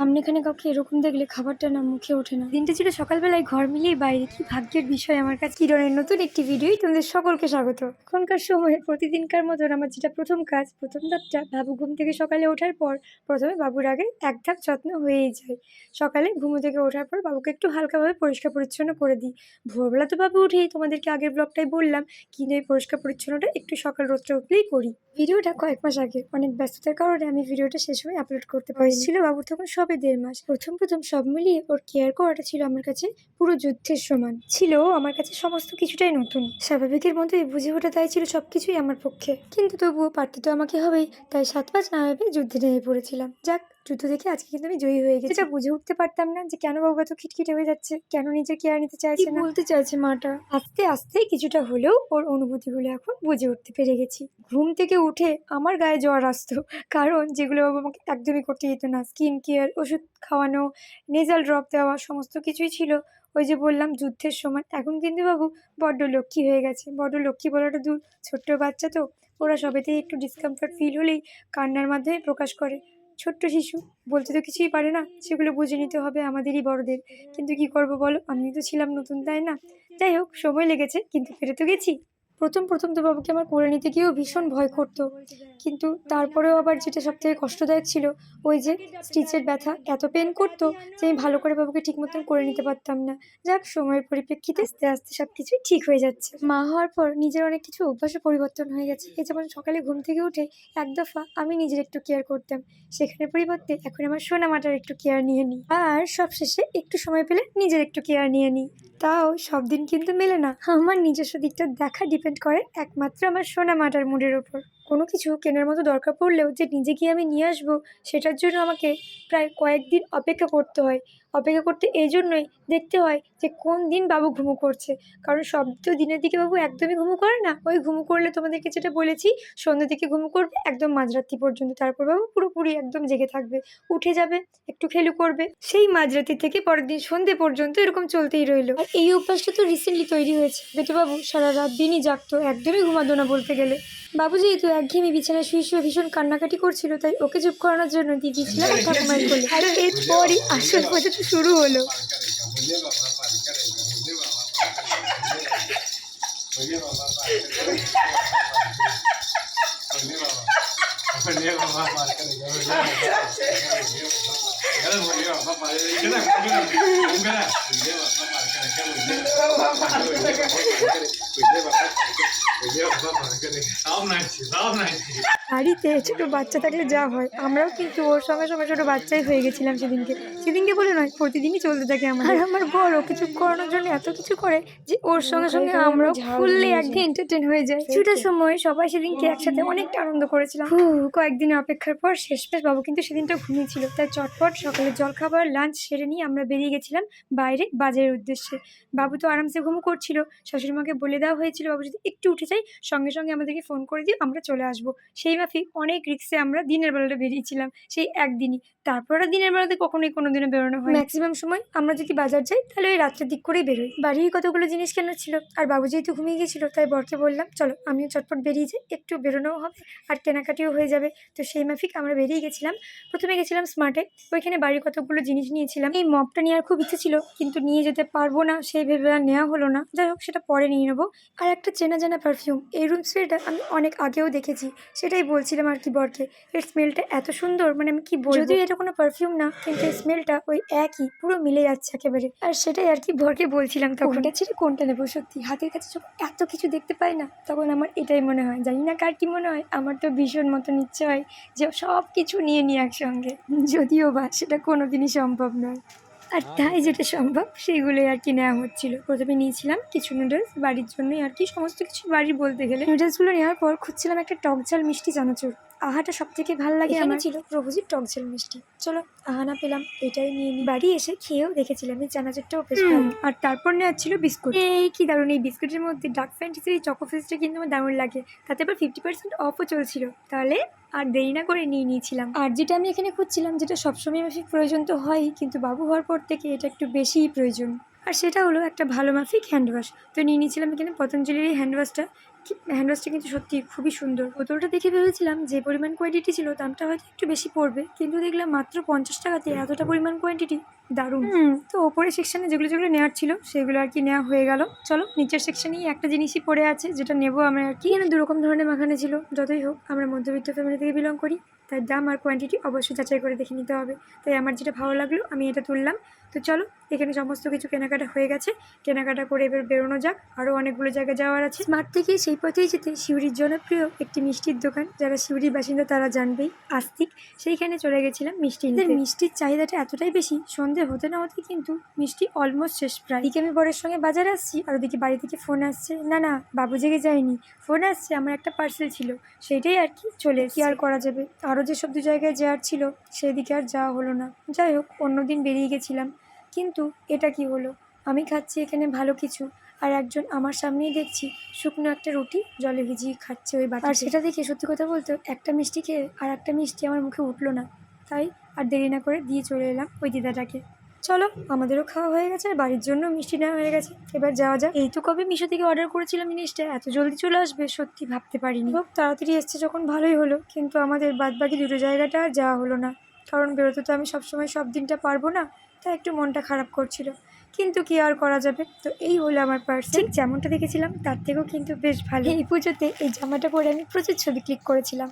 সামনে এখানে কাউকে এরকম দেখলে খাবারটা না মুখে ওঠে না। দিনটা ছিল সকালবেলায় ঘর মিলিয়ে বাইরে, কি ভাগ্যের বিষয় আমার কাছে। কিরণের নতুন একটি ভিডিওই তোমাদের সকলকে স্বাগত। এখনকার সময়ে, প্রতিদিনকার মতন আমার যেটা প্রথম কাজ, প্রথম ধাপটা, বাবু ঘুম থেকে সকালে ওঠার পর প্রথমে বাবুর আগে এক ধাপ যত্ন হয়েই যায়। সকালে ঘুমো থেকে ওঠার পর বাবুকে একটু হালকাভাবে পরিষ্কার পরিচ্ছন্ন করে দিই। ভোরবেলা তো বাবু উঠেই, তোমাদেরকে আগের ব্লগটাই বললাম কিন্তু এই পরিষ্কার পরিচ্ছন্নটা একটু সকাল রোদটা উঠলেই করি। ভিডিওটা কয়েক মাস আগে, অনেক ব্যস্ততার কারণে আমি ভিডিওটা সে সময় আপলোড করতে পারি ছিল বাবুর তখন সবে দেড় মাস। প্রথম প্রথম সব মিলিয়ে ওর কেয়ার করাটা ছিল আমার কাছে পুরো যুদ্ধের সমান। ছিল আমার কাছে সমস্ত কিছুটাই নতুন। স্বাভাবিকের মধ্যেই বুঝে ওঠা তাই ছিল সব কিছুই আমার পক্ষে। কিন্তু তবুও পারতে তো আমাকে হবেই, তাই সাত পাঁচ না ভেবে যুদ্ধে নেমে পড়েছিলাম। যাক যুদ্ধ দেখে আজকে কিন্তু আমি জয়ী হয়ে গেছি। যেটা বুঝে উঠতে পারতাম না যে কেন বাবু এত খিটখিটে হয়ে যাচ্ছে কেন নিজের কেয়ার নিতে চাইছে না। বলতে চাইছে মাটা? আস্তে আস্তে কিছুটা হলেও ওর অনুভূতিগুলো এখন বুঝে উঠতে পেরে গেছি। ঘুম থেকে উঠে আমার গায়ে জ্বর আসতো কারণ যেগুলো বাবা আমাকে একদমই করতে যেত না। স্কিন কেয়ার ওষুধ খাওয়ানো নেজাল ড্রপ দেওয়া সমস্ত কিছুই ছিল। ওই যে বললাম যুদ্ধের সময়। এখন কিন্তু বাবু বড্ড লক্ষ্মী হয়ে গেছে। বড্ড লক্ষ্মী বলাটা দূর। ছোট্ট বাচ্চা তো ওরা সবেতেই একটু ডিসকমফর্ট ফিল হলেই কান্নার মাধ্যমে প্রকাশ করে। ছোট্ট শিশু, বলতে তো কিছুই পারে না। সেগুলো বুঝে নিতে হবে আমাদেরই বড়দের। কিন্তু কি করব বলো? আমি তো ছিলাম নতুন, তাই না? যাই হোক, সময় লেগেছে, কিন্তু ফেরে তো গেছি। প্রথম প্রথম তো বাবুকে আমার করে নিতে গিয়েও ভীষণ ভয় করতো। কিন্তু তারপরেও আবার যেটা সব থেকে কষ্টদায়ক ছিল, ওই যে স্টিচের ব্যথা এত পেন করতো যে আমি ভালো করে বাবুকে ঠিক মতন করে নিতে পারতাম না। যাক, সময়ের পরিপ্রেক্ষিতে আস্তে আস্তে সব কিছুই ঠিক হয়ে যাচ্ছে। মা হওয়ার পর নিজের অনেক কিছু অভ্যাসও পরিবর্তন হয়ে গেছে। এই যেমন সকালে ঘুম থেকে উঠে এক দফা আমি নিজের একটু কেয়ার করতাম। সেখানে পরিবর্তে এখন আমার সোনা মাটার একটু কেয়ার নিয়ে নিই। আর সব শেষে একটু সময় পেলে নিজের একটু কেয়ার নিয়ে নিই। তাও সব দিন কিন্তু মেলে না। আমার নিজস্ব দিকটা দেখা ডিপেন্ড করে একমাত্র আমার সোনা মাটার মুডের ওপর কোনো কিছু কেনার মতো দরকার পড়লেও যে নিজে গিয়ে আমি নিয়ে আসব, সেটার জন্য আমাকে প্রায় কয়েকদিন অপেক্ষা করতে হয়। অপেক্ষা করতে এই জন্যই দেখতে হয় যে কোন দিন বাবু ঘুমো করছে। কারণ সব তো দিনের দিকে বাবু একদমই ঘুমো করে না। ওই ঘুমো করলে তোমাদেরকে যেটা বলেছি, সন্ধ্যের দিকে ঘুমু করবে, একদম মাঝরাত্রি পর্যন্ত। তারপর বাবু পুরোপুরি একদম জেগে থাকবে। উঠে যাবে, একটু খেলু করবে। সেই মাঝরাত্রি থেকে পরের দিন সন্ধে পর্যন্ত এরকম চলতেই রইল। আর এই অভ্যাসটা তো রিসেন্টলি তৈরি হয়েছে। বেটে বাবু, সারা রাত দিনই জাগতো, একদমই ঘুমাতো না বলতে গেলে। বাবু যেহেতু একঘেয়েমি বিছানায় শুয়ে শুয়ে ভীষণ কান্নাকাটি করছিল তাই ওকে চুপ করানোর জন্য দিয়ে দিয়েছিলাম ঠাকুমার কোলে। আর এরপরই আসল মজা তো শুরু হলো। Главное всегда найти. বাড়িতে ছোটো বাচ্চা থাকলে যা হয়। আমরাও কিন্তু ওর সঙ্গে সঙ্গে ছোটো বাচ্চাই হয়ে গেছিলাম সেদিনকে। সেদিনকে বলে নয় প্রতিদিনই চলতে থাকে আমার আর আমার বড় কিছু করানোর জন্য এত কিছু করে যে ওর সঙ্গে সঙ্গে আমরাও ফুললে একদিন এন্টারটেন হয়ে যায়। কিছুটা সময় সবাই সেদিনকে একসাথে অনেকটা আনন্দ করেছিলাম। কয়েকদিন অপেক্ষার পর শেষ শেষমেশ বাবু কিন্তু সেদিনটা ঘুমিয়েছিল তাই চটপট সকালে জলখাবার লাঞ্চ সেরে নিয়ে আমরা বেরিয়ে গেছিলাম বাইরে বাজারের উদ্দেশ্যে। বাবু তো আরামসে ঘুমো করছিল। শাশুড়ি মাকে বলে দেওয়া হয়েছিল বাবু যদি একটু উঠে যাই সঙ্গে সঙ্গে আমাদেরকে ফোন করে দিও আমরা চলে আসব। সেই মাফিক অনেক রিক্সে আমরা দিনের বেলাটা বেরিয়েছিলাম, সেই একদিনই। তারপর দিনের বেলাতে কখনোই কোনো দিনও বেরোনো হয় ম্যাক্সিমাম সময় আমরা যদি বাজার যাই, তাহলে ওই রাত্রের দিক করেই বেরোই। বাড়ির কতগুলো জিনিস কেনার ছিল, আর বাবু যেহেতু ঘুমিয়ে গেছিল, তাই বরকে বললাম, চলো, আমিও চটপট বেরিয়ে যাই, একটু বেরোনোও হবে, আর কেনাকাটিও হয়ে যাবে। তো সেই মাফিক আমরা বেরিয়ে গেছিলাম। প্রথমে গেছিলাম স্মার্টে ওইখানে বাড়ির কতগুলো জিনিস নিয়েছিলাম। এই মপটা নেওয়ার খুব ইচ্ছে ছিল, কিন্তু নিয়ে যেতে পারব না, সেই ভেবে আর নেওয়া হলো না। যাই হোক, সেটা পরে নিয়ে নেব। আর একটা চেনা জানা পারফিউম এই রুম স্প্রেটা আমি অনেক আগেও দেখেছি, সেটাই বলছিলাম আর কি বরকে এর স্মেলটা এত সুন্দর মানে আমি কি বলব? যদিও এটা কোনো পারফিউম না কিন্তু এই স্মেলটা ওই একই পুরো মিলে যাচ্ছে একেবারে। আর সেটাই আর কি বরকে বলছিলাম তখন। কোনটা ছেড়ে কোনটা নেব সত্যি হাতের কাছে যখন এত কিছু দেখতে পাই না তখন আমার এটাই মনে হয়। জানি না কার কি মনে হয় আমার তো ভীষণ মতন ইচ্ছে হয় যে সব কিছু নিয়ে নিই একসঙ্গে। যদিও বা সেটা কোনো দিনই সম্ভব নয়। আর তাই যেটা সম্ভব সেইগুলোই আর কি নেওয়া হচ্ছিল। প্রথমে নিয়েছিলাম কিছু নুডলস বাড়ির জন্যই আর কি সমস্ত কিছু বাড়ি বলতে গেলে। নুডলসগুলো নেওয়ার পর খুঁজছিলাম একটা টক ঝাল মিষ্টি চানাচুর। আহাটা সব থেকে ভালো লাগে আমার? ছিল। প্রভুজির টক ঝাল মিষ্টি। চলো আহানা পেলাম। এটাই নিয়ে নিই বাড়ি এসে খেয়েও দেখেছিলাম এই চানাচুরটাও বেশ ভালো। আর তারপর নেওয়া ছিল বিস্কুট। এই কি দারুণ এই বিস্কুটের মধ্যে ডার্ক ফ্যান্টাসির এই চকো ফেসটা কিন্তু আমার দারুণ লাগে। তাতে আবার ফিফটি পার্সেন্ট অফও চলছিল। তাহলে আর দেরি না করে নিয়ে নিয়েছিলাম। আর যেটা আমি এখানে খুঁজছিলাম যেটা সবসময় মাফিক প্রয়োজন তো হয়ই কিন্তু বাবু হওয়ার পর থেকে এটা একটু বেশিই প্রয়োজন। আর সেটা হলো একটা ভালো মাফিক হ্যান্ড ওয়াশ তো নিয়ে নিয়েছিলাম এখানে পতঞ্জলির এই হ্যান্ড ওয়াশটা হ্যান্ডওয়াশটা কিন্তু সত্যি খুবই সুন্দর। বোতলটা দেখে ভেবেছিলাম যে পরিমাণ কোয়ান্টিটি ছিল, দামটা হয়তো একটু বেশি পড়বে, কিন্তু দেখলাম মাত্র পঞ্চাশ টাকাতে এতটা পরিমাণ কোয়ান্টিটি দারুণ। তো ওপরের সেকশানে যেগুলো যেগুলো নেওয়ার ছিল সেগুলো আর কি নেওয়া হয়ে গেল। চলো নিচের সেকশনেই একটা জিনিসই পড়ে আছে যেটা নেব আমরা আর কি। এখানে দুরকম ধরনের মাখানে ছিল যতই হোক আমরা মধ্যবিত্ত ফ্যামিলি থেকে বিলং করি তার দাম আর কোয়ান্টিটি অবশ্যই যাচাই করে দেখে নিতে হবে। তাই আমার যেটা ভালো লাগল আমি এটা তুললাম। তো চলো এখানে সমস্ত কিছু কেনাকাটা হয়ে গেছে। কেনাকাটা করে এবার বেরোনো যাক। আরও অনেকগুলো জায়গায় যাওয়ার আছে। স্মার্ট থেকে সেই পথেই যেতে শিউরির জনপ্রিয় একটি মিষ্টির দোকান যারা শিউরির বাসিন্দা তারা জানবেই আস্তিক। সেইখানে চলে গেছিলাম মিষ্টি মিষ্টির চাহিদাটা এতটাই বেশি সন্ধে হতে না হতে কিন্তু। মিষ্টি অলমোস্ট শেষ প্রায়। এদিকে আমি বরের সঙ্গে বাজারে আসছি আর ওদিকে বাড়ি থেকে ফোন আসছে। না না, বাবু জেগে যায়নি। ফোন আসছে, আমার একটা পার্সেল ছিল। সেইটাই আর কি চলে কি আর করা যাবে? আরও যেসব দু জায়গায় যাওয়ার ছিল, সেদিকে আর যাওয়া হলো না। যাই হোক, অন্যদিন বেরিয়ে গেছিলাম। কিন্তু এটা কি হলো? আমি খাচ্ছি এখানে ভালো কিছু। আর একজন আমার সামনেই দেখছি, শুকনো একটা রুটি জলে ভিজিয়ে খাচ্ছে ওই বাটি আর সেটা দেখে সত্যি কথা বলতে একটা মিষ্টি খেয়ে আর একটা মিষ্টি আমার মুখে উঠল না। তাই আর দেরি না করে দিয়ে চলে এলাম ওই দিদাটাকে। চলো, আমাদেরও খাওয়া হয়ে গেছে আর বাড়ির জন্য মিষ্টি নেওয়া হয়ে গেছে। এবার যাওয়া যাক। এই তো কবে মিশো থেকে অর্ডার করেছিলাম জিনিসটা, এত জলদি চলে আসবে সত্যি ভাবতে পারিনি। হোক তাড়াতাড়ি এসছে যখন ভালোই হলো, কিন্তু আমাদের বাদ বাকি দুটো জায়গাটা যাওয়া হলো না। কারণ বেরোতে তো আমি সবসময় সব দিনটা পারব না, তাই একটু মনটা খারাপ করছিল। কিন্তু কি আর করা যাবে? তো এই হলো আমার পার্স ঠিক যেমনটা দেখেছিলাম, তার থেকেও কিন্তু বেশ ভালো। এই পুজোতে এই জামাটা পরে আমি প্রচুর ছবি ক্লিক করেছিলাম।